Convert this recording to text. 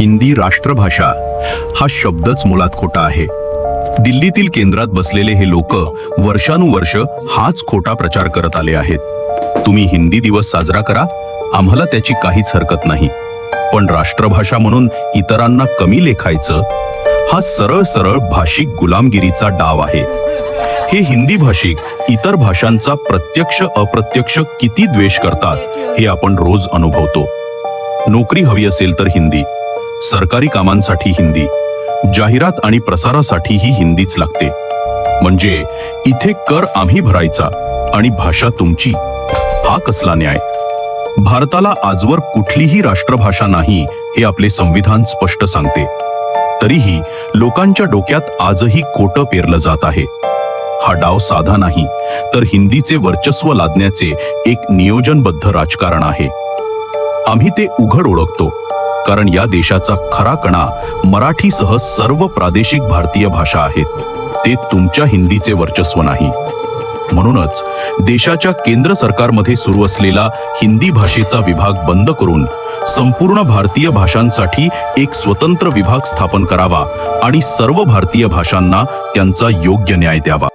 हिंदी राष्ट्रभाषा हा शब्दच मुळात खोटा आहे. दिल्लीतील केंद्रात बसलेले हे लोक वर्षानुवर्ष हाच खोटा प्रचार करत आले आहेत. तुम्ही हिंदी दिवस साजरा करा आम्हाला त्याची काहीच हरकत नाही. पण राष्ट्रभाषा म्हणून इतरांना कमी लेखायचं हा सरळ सरळ भाषिक गुलामगिरीचा डाव आहे. हे हिंदी भाषिक इतर भाषांचा प्रत्यक्ष अप्रत्यक्ष किती द्वेष करतात हे आपण रोज अनुभवतो. नोकरी हवी असेल तर हिंदी. सरकारी कामांसाठी हिंदी. जाहिरात आणि प्रसारासाठीही हिंदीच लागते. म्हणजे इथे कर आम्ही भरायचा आणि भाषा तुमची. हा कसला न्याय? भारताला आजवर कुठलीही राष्ट्रभाषा नाही हे आपले संविधान स्पष्ट सांगते. तरीही लोकांच्या डोक्यात आजही खोटं पेरलं जात आहे. हा डाव साधा नाही तर हिंदीचे वर्चस्व लादण्याचे एक नियोजनबद्ध राजकारण आहे. आम्ही ते उघड ओळखतो. कारण या देशाचा खरा कणा मराठीसह सर्व प्रादेशिक भारतीय भाषा आहेत. ते तुमच्या हिंदीचे वर्चस्व नाही. म्हणूनच देशाच्या केंद्र सरकारमध्ये सुरू असलेला हिंदी भाषेचा विभाग बंद करून संपूर्ण भारतीय भाषांसाठी एक स्वतंत्र विभाग स्थापन करावा आणि सर्व भारतीय भाषांना त्यांचा योग्य न्याय द्यावा.